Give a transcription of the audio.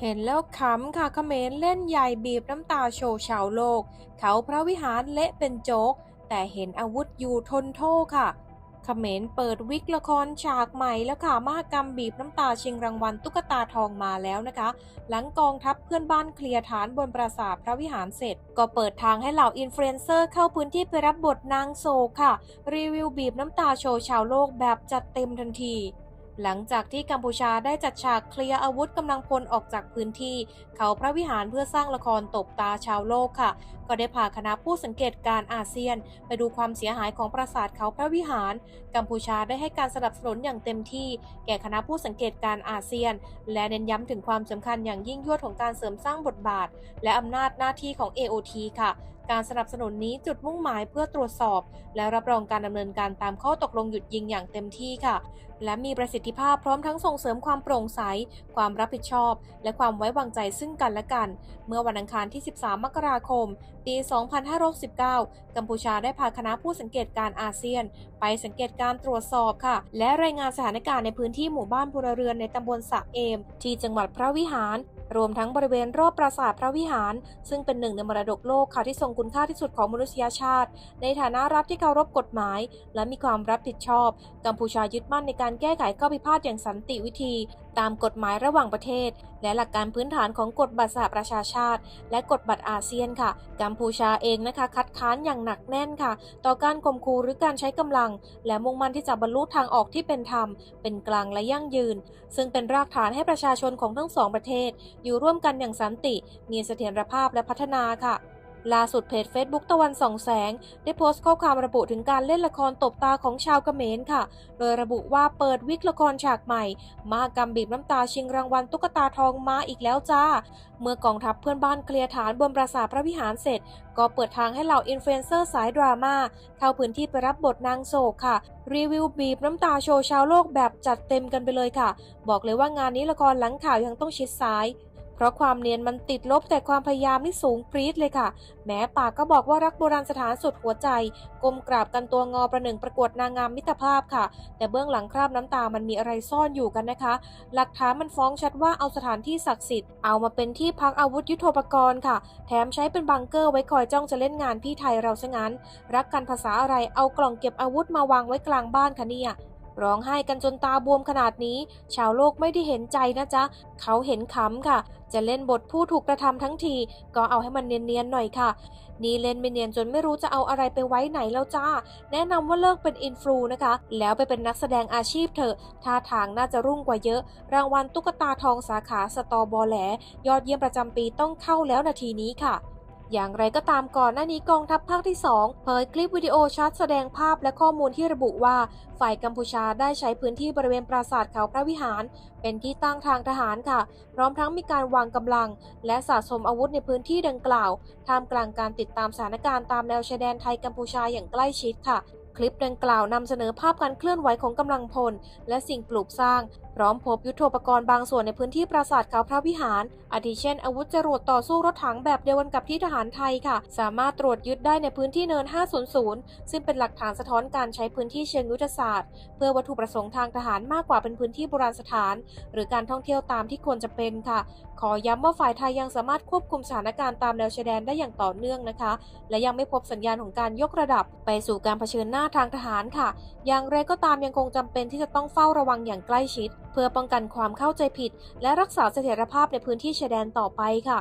เห็นแล้วขำค่ะเขมรเล่นใหญ่บีบน้ำตาโชว์ชาวโลก เขาพระวิหารเละเป็นโจก แต่เห็นอาวุธอยู่ทนโทษค่ะเขมรเปิดวิกละครฉากใหม่แล้วค่ะมหกรรมบีบน้ำตาชิงรางวัลตุ๊กตาทองมาแล้วนะคะ หลังกองทัพเพื่อนบ้านเคลียร์ฐานบนปราสาทพระวิหารเสร็จ ก็เปิดทางให้เหล่าอินฟลูเอนเซอร์เข้าพื้นที่ไปรับบทนางโศกค่ะ รีวิวบีบน้ำตาโชว์ชาวโลกแบบจัดเต็มทันที หลังจากที่กัมพูชาได้จัดฉากเคลียร์อาวุธกำลังพลออกจากพื้นที่ เขาพระวิหารเพื่อสร้างละครตบตาชาวโลกค่ะ ก็ได้พาคณะผู้สังเกตการอาเซียน ไปดูความเสียหายของปราสาทเขาพระวิหาร กัมพูชาได้ให้การสนับสนุนอย่างเต็มที่ แก่คณะผู้สังเกตการอาเซียน และเน้นย้ำถึงความสำคัญอย่างยิ่งยวดของการเสริมสร้างบทบาท และอำนาจหน้าที่ของ AOT ค่ะ การสนับสนุนนี้จุดมุ่งหมายเพื่อตรวจสอบ และรับรองการดำเนินการตามข้อตกลงหยุดยิงอย่างเต็มที่ค่ะ และมีประสิทธิภาพพร้อมทั้งส่งเสริมความโปร่งใส ความรับผิดชอบ และความไว้วางใจซึ่งกันและกัน เมื่อวันอังคารที่ 13 มกราคม ปี 2519 กัมพูชาได้พาคณะผู้สังเกตการอาเซียน ไปสังเกตการตรวจสอบค่ะ และรายงานสถานการณ์ในพื้นที่หมู่บ้านพลเรือนในตำบลสะเอม ที่จังหวัดพระวิหาร รวมทั้งบริเวณรอบปราสาทพระวิหาร ซึ่งเป็นหนึ่งในมรดกโลกค่ะที่ทรงคุณค่าที่สุดของมนุษยชาติ ในฐานะรัฐที่เคารพกฎหมาย และมีความรับผิดชอบ กัมพูชายึดมั่นในการแก้ไขข้อพิพาทอย่างสันติวิธี ตามกฎหมายระหว่างประเทศ และหลักการพื้นฐานของกฎบัตรสหประชาชาติ และกฎบัตรอาเซียนค่ะ กัมพูชาเองนะคะ คัดค้านอย่างหนักแน่นค่ะ ต่อการข่มขู่หรือการใช้กำลัง และมุ่งมั่นที่จะบรรลุทางออกที่เป็นธรรม เป็นกลางและยั่งยืน ซึ่งเป็นรากฐานให้ประชาชนของทั้งสองประเทศอยู่ร่วมกันอย่างสันติ มีเสถียรภาพและพัฒนาค่ะ ล่าสุดเพจ Facebook ตะวันส่องแสง ได้โพสต์ข้อความระบุถึงการเล่นละครตบตาของชาวเขมรค่ะ โดยระบุว่าเปิดวิกละครฉากใหม่ มากรรมบีบน้ำตาชิงรางวัลตุ๊กตาทองมาอีกแล้วจ้า เมื่อกองทัพเพื่อนบ้านเคลียร์ฐานบนปราสาทพระวิหารเสร็จ ก็เปิดทางให้เหล่าอินฟลูเอนเซอร์สายดราม่าเข้าพื้นที่ไปรับบทนางโศกค่ะรีวิวบีบน้ำตาโชว์ชาวโลกแบบจัดเต็มกันไปเลยค่ะ บอกเลยว่างานนี้ละครหลังข่าวยังต้องชิดซ้าย เพราะความเนียนมันติดลบแต่ความพยายามนี่สูงปรี๊ดเลยค่ะ แม้ปากก็บอกว่ารักโบราณสถานสุดหัวใจก้มกราบกันตัวงอประหนึ่งประกวดนางงามมิตรภาพค่ะ แต่เบื้องหลังคราบน้ำตามันมีอะไรซ่อนอยู่กันนะคะ หลักฐานมันฟ้องชัดว่าเอาสถานที่ศักดิ์สิทธิ์เอามาเป็นที่พักอาวุธยุโทโธปกรณ์ค่ะ แถมใช้เป็นบังเกอร์ไว้คอยจ้องจะเล่นงานพี่ไทยเราซะงั้น รักกันภาษาอะไรเอากล่องเก็บอาวุธมาวางไว้กลางบ้านคะเนี่ย ร้องไห้กันจนตาบวมขนาดนี้ ชาวโลกไม่ได้เห็นใจนะจ๊ะ เขาเห็นขำค่ะ จะเล่นบทผู้ถูกกระทำทั้งที ก็เอาให้มันเนียนๆหน่อยค่ะ นี่เล่นไม่เนียนจนไม่รู้จะเอาอะไรไปไว้ไหนแล้วจ้า แนะนำว่าเลิกเป็นอินฟลูนะคะ แล้วไปเป็นนักแสดงอาชีพเถอะ ท่าทางน่าจะรุ่งกว่าเยอะ รางวัลตุ๊กตาทองสาขาสตอบอแหล ยอดเยี่ยมประจำปีต้องเข้าแล้วนาทีนี้ค่ะ อย่างไรก็ตามก่อนหน้านี้กองทัพภาคที่ 2 เผยคลิปวิดีโอชัดแสดงภาพและข้อมูลที่ระบุว่า ฝ่ายกัมพูชาได้ใช้พื้นที่บริเวณปราสาทเขาพระวิหาร เป็นที่ตั้งทางทหารค่ะ พร้อมทั้งมีการวางกำลัง และสะสมอาวุธในพื้นที่ดังกล่าวท่ามกลางการติดตามสถานการณ์ตามแนวชายแดนไทยกัมพูชาอย่างใกล้ชิดค่ะคลิปดังกล่าวนำเสนอภาพการเคลื่อนไหวของกำลังพล และสิ่งปลูกสร้าง พร้อมพบยุทโธปกรณ์บางส่วนในพื้นที่ปราสาทเขาพระวิหาร อาทิเช่น อาวุธจรวดต่อสู้รถถังแบบเดียวกันกับที่ทหารไทยค่ะ สามารถตรวจยึดได้ในพื้นที่เนิน 500 ซึ่งเป็นหลักฐานสะท้อนการใช้พื้นที่เชิงยุทธศาสตร์ เพื่อวัตถุประสงค์ทางทหารมากกว่าเป็นพื้นที่โบราณสถาน หรือการท่องเที่ยวตามที่ควรจะเป็นค่ะ ขอย้ำว่าฝ่ายไทยยังสามารถควบคุมสถานการณ์ตามแนวชายแดนได้อย่างต่อเนื่องนะคะ และยังไม่พบสัญญาณของการยกระดับไปสู่การเผชิญหน้าทางทหารค่ะ อย่างไรก็ตามยังคงจำเป็นที่จะต้องเฝ้าระวังอย่างใกล้ชิด เพื่อป้องกันความเข้าใจผิด และรักษาเสถียรภาพในพื้นที่ชายแดนต่อไปค่ะ